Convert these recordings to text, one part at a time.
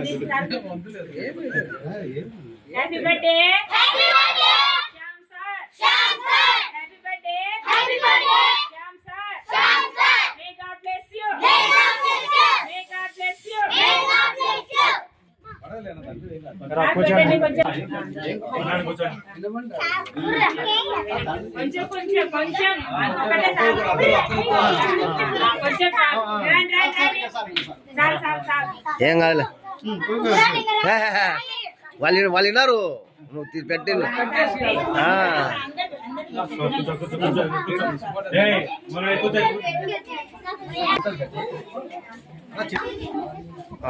కొంచెం happy birthday happy birthday Shyam sir Shyam sir happy birthday happy birthday Shyam sir Shyam sir may God bless you may God bless you may God bless you may God bless you కొంచెం కొంచెం కొంచెం ఒకటే కొంచెం రండి రండి sir sir sir ఏం కాదులే హే, హే, హే. వాళ్ళు వాళ్ళు విన్నారు. నువ్వు పెట్టి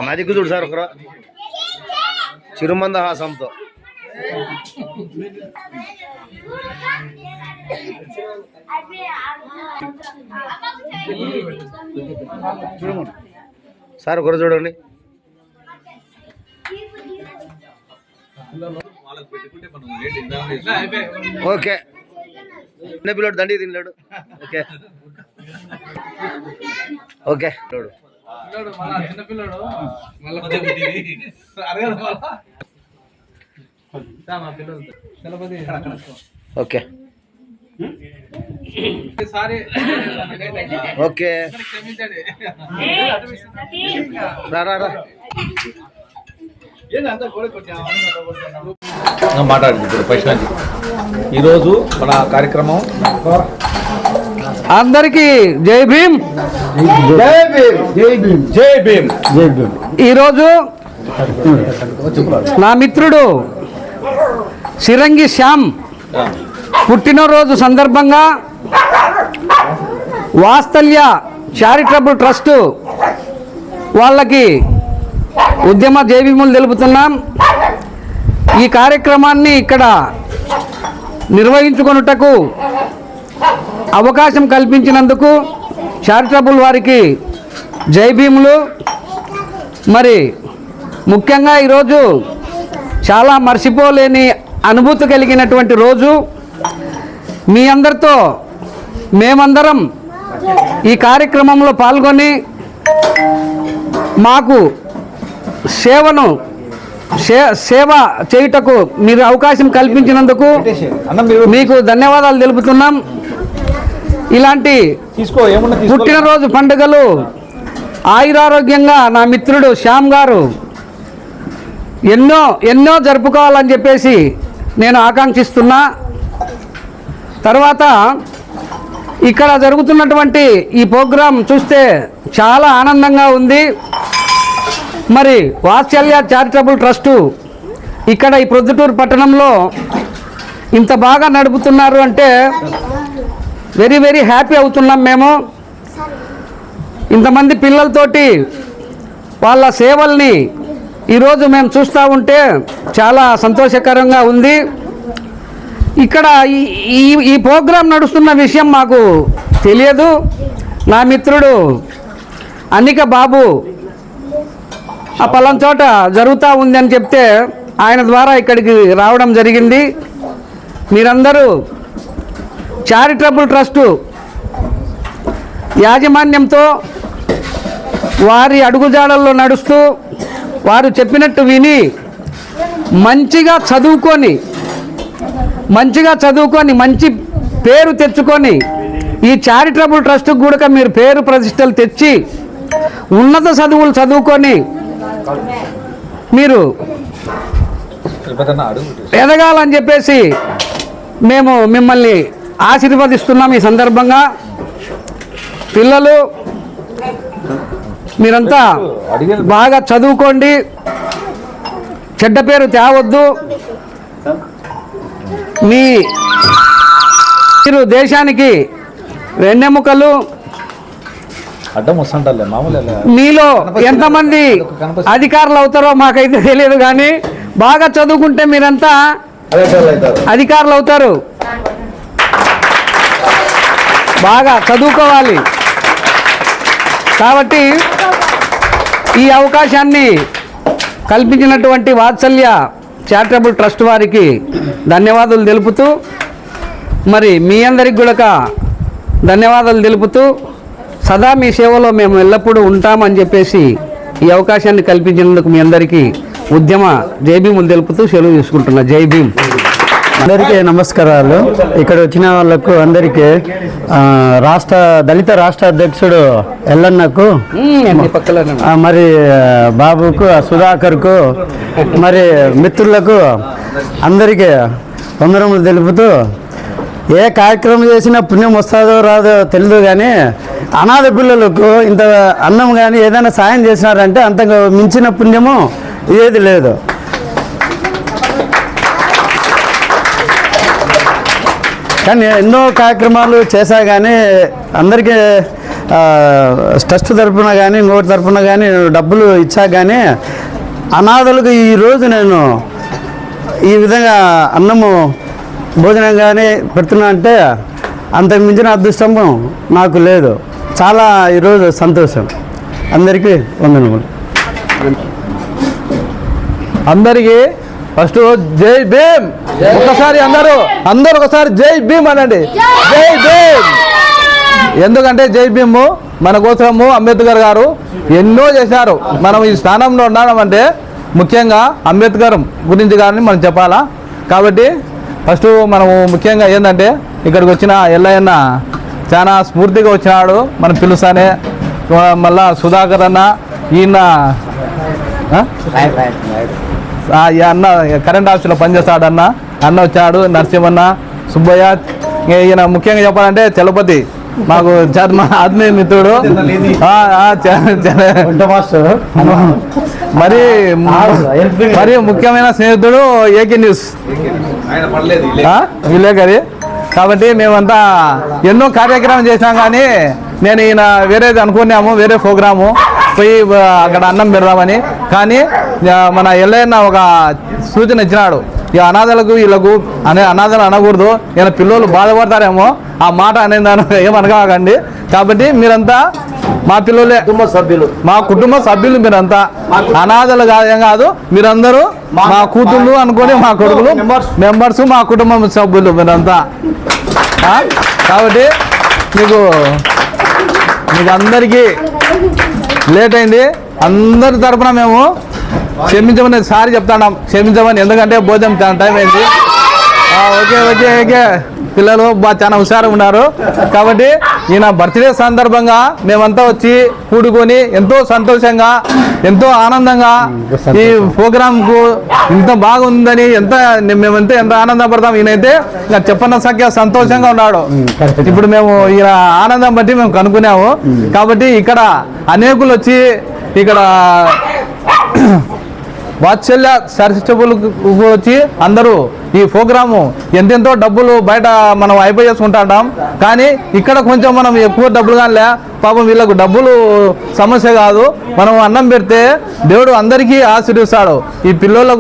మా దిక్కు చూడు సార్ ఒకరు. చిరుమంద హాసంతో సార్ ఒకరు చూడండి. ఓకే. చిన్న పిల్లడు దండి తినలేడు. ఓకే. ఓకే. చిన్నపిల్లడు ఓకే. సారీ ఓకే రా రా. మాట్లాడింది ఇప్పుడు ప్రశ్నకి. ఈరోజు మన కార్యక్రమం అందరికీ జై భీమ్. జై భీమ్. జై భీమ్. ఈరోజు నా మిత్రుడు సిరంగి శ్యామ్ పుట్టినరోజు సందర్భంగా వాస్తల్య చారిటబుల్ ట్రస్ట్ వాళ్ళకి ఉద్యమ జైభీములు తెలుపుతున్నాం. ఈ కార్యక్రమాన్ని ఇక్కడ నిర్వహించుకొనుటకు అవకాశం కల్పించినందుకు చారిటబుల్ వారికి జైభీములు మరి ముఖ్యంగా ఈరోజు చాలా మర్చిపోలేని అనుభూతి కలిగినటువంటి రోజు. మీ అందరితో మేమందరం ఈ కార్యక్రమంలో పాల్గొని మాకు సేవను సే సేవ చేయుటకు మీరు అవకాశం కల్పించినందుకు మీకు ధన్యవాదాలు తెలుపుతున్నాం. ఇలాంటి పుట్టినరోజు పండుగలు ఆయురారోగ్యంగా నా మిత్రుడు శ్యామ్ గారు ఎన్నో ఎన్నో జరుపుకోవాలని చెప్పేసి నేను ఆకాంక్షిస్తున్నా. తర్వాత ఇక్కడ జరుగుతున్నటువంటి ఈ ప్రోగ్రాం చూస్తే చాలా ఆనందంగా ఉంది. మరి వాత్సల్య చారిటబుల్ ట్రస్టు ఇక్కడ ఈ ప్రొద్దుటూరు పట్టణంలో ఇంత బాగా నడుపుతున్నారు అంటే వెరీ వెరీ హ్యాపీ అవుతున్నాం మేము. ఇంతమంది పిల్లలతోటి వాళ్ళ సేవల్ని ఈరోజు మేము చూస్తూ ఉంటే చాలా సంతోషకరంగా ఉంది. ఇక్కడ ఈ ఈ ఈ ప్రోగ్రాం నడుస్తున్న విషయం మాకు తెలియదు. నా మిత్రుడు అనిక బాబు ఆ పలాన చోట జరుగుతూ ఉంది అని చెప్తే ఆయన ద్వారా ఇక్కడికి రావడం జరిగింది. మీరందరూ చారిటబుల్ ట్రస్టు యాజమాన్యంతో వారి అడుగుజాడల్లో నడుస్తూ వారు చెప్పినట్టు విని మంచిగా చదువుకొని మంచిగా చదువుకొని మంచి పేరు తెచ్చుకొని ఈ చారిటబుల్ ట్రస్ట్కి కూడా మీరు పేరు ప్రతిష్టలు తెచ్చి ఉన్నత చదువులు చదువుకొని మీరు ఎదగాలని చెప్పేసి మేము మిమ్మల్ని ఆశీర్వదిస్తున్నాం ఈ సందర్భంగా. పిల్లలు మీరంతా బాగా చదువుకోండి. చెడ్డ పేరు తేవద్దు. మీ మీరు దేశానికి వెన్నెముకలు అడ్డం వస్తుంటారులే మామూలే. మీలో ఎంతమంది అధికారులు అవుతారో మాకైతే తెలియదు కానీ బాగా చదువుకుంటే మీరంతా అధికారులు అవుతారు. బాగా చదువుకోవాలి. కాబట్టి ఈ అవకాశాన్ని కల్పించినటువంటి వాత్సల్య చారిటబుల్ ట్రస్ట్ వారికి ధన్యవాదాలు తెలుపుతూ మరి మీ అందరికి కూడా ధన్యవాదాలు తెలుపుతూ సదా మీ సేవలో మేము ఎల్లప్పుడూ ఉంటామని చెప్పేసి ఈ అవకాశాన్ని కల్పించినందుకు మీ అందరికీ ఉద్యమ జై భీములు తెలుపుతూ సెలవు తీసుకుంటున్నా. జై భీమ్. అందరికీ నమస్కారాలు. ఇక్కడ వచ్చిన వాళ్ళకు అందరికీ రాష్ట్ర దళిత రాష్ట్ర అధ్యక్షుడు ఎల్లన్నకు మరి బాబుకు సుధాకర్కు మరి మిత్రులకు అందరికీ వందరములు తెలుపుతూ ఏ కార్యక్రమం చేసినా పుణ్యం వస్తుందో రాదో తెలియదు కానీ అనాథ పిల్లలకు ఇంత అన్నం కానీ ఏదైనా సాయం చేసినారంటే అంత మించిన పుణ్యము ఏది లేదు. కానీ ఎన్నో కార్యక్రమాలు చేశా కానీ అందరికీ ఆ, ట్రస్ట్ తరపున కానీ ఇంకోటి తరపున కానీ డబ్బులు ఇచ్చా కానీ అనాథలకు ఈరోజు నేను ఈ విధంగా అన్నము భోజనం కానీ పెడుతున్నా అంటే అంతకు మించిన అదృష్టం నాకు లేదు. చాలా ఈరోజు సంతోషం. అందరికీ వందనములు. అందరికీ ఫస్ట్ జై భీమ్. ఒకసారి అందరూ అందరు ఒకసారి జై భీమ్ అనండి. జై భీమ్. ఎందుకంటే జై భీమ్ మన కోసము అంబేద్కర్ గారు ఎన్నో చేశారు. మనం ఈ స్థానంలో ఉన్నామంటే ముఖ్యంగా అంబేద్కర్ గురించి కానీ మనం చెప్పాలా? కాబట్టి ఫస్ట్ మనము ముఖ్యంగా ఏంటంటే ఇక్కడికి వచ్చిన ఎల్లయ్యన్న చాలా స్ఫూర్తిగా వచ్చినాడు మనం పిలుస్తానే. మళ్ళా సుధాకర్ అన్న ఈయన ఈ అన్న కరెంట్ ఆఫీస్లో పనిచేస్తాడు అన్న. అన్న వచ్చాడు నరసింహన్న సుబ్బయ్య. ఈయన ముఖ్యంగా చెప్పాలంటే చలపతి. మాకు చ- మా ఆత్మీయ మిత్రుడు. మరి మరి ముఖ్యమైన స్నేహితుడు ఏకే న్యూస్? విలేకరి కాబట్టి మేమంతా ఎన్నో కార్యక్రమం చేసినాం కానీ నేను ఈయన వేరేది అనుకున్నాము వేరే ప్రోగ్రాము. పోయి అక్కడ అన్నం పెడదామని. కానీ మన ఎల్లయ్యన్న ఒక సూచన ఇచ్చినాడు. ఈ అనాథలకు వీళ్ళకు అనే అనాథలు అనకూడదు. ఈయన పిల్లలు బాధపడతారేమో. ఆ మాట అనేది దాని ఏమనగాకండి కాబట్టి మీరంతా మా పిల్లలే కుటుంబ సభ్యులు. మా కుటుంబ సభ్యులు మీరంతా. అనాథలు కాదు కాదు. మీరందరూ మా కూతుళ్ళు అనుకొని మా కొడుకులు మెంబర్స్ మా కుటుంబం సభ్యులు మీరంతా? కాబట్టి మీకు మీకు అందరికీ లేట్ అయింది. అందరి తరపున మేము క్షమించమని సారి చెప్తాం క్షమించమని. ఎందుకంటే భోజనం చాలా టైం అయింది. Okay okay okay. పిల్లలు బాగా చాలా హుషారు ఉన్నారు. కాబట్టి ఈయన బర్త్డే సందర్భంగా మేమంతా వచ్చి కూడుకొని ఎంతో సంతోషంగా ఎంతో ఆనందంగా ఈ ప్రోగ్రాంకు ఇంత బాగుందని ఎంత మేమంతా ఎంత ఆనందపడతాం. ఈయనైతే ఇంకా చెప్పన్న సంఖ్య సంతోషంగా ఉన్నాడు. ఇప్పుడు మేము ఈయన ఆనందం బట్టి మేము కనుక్కున్నాము. కాబట్టి ఇక్కడ అనేకులు వచ్చి ఇక్కడ వాత్సల్య చారిటబుల్ వచ్చి అందరూ ఈ ప్రోగ్రాము ఎంతెంతో డబ్బులు బయట మనం అయిపోయి చేసుకుంటాం కానీ ఇక్కడ కొంచెం మనం ఎక్కువ డబ్బులు కానీ పాపం వీళ్ళకు డబ్బులు సమస్య కాదు. మనం అన్నం పెడితే దేవుడు అందరికీ ఆశీర్విస్తాడు ఈ పిల్లలకు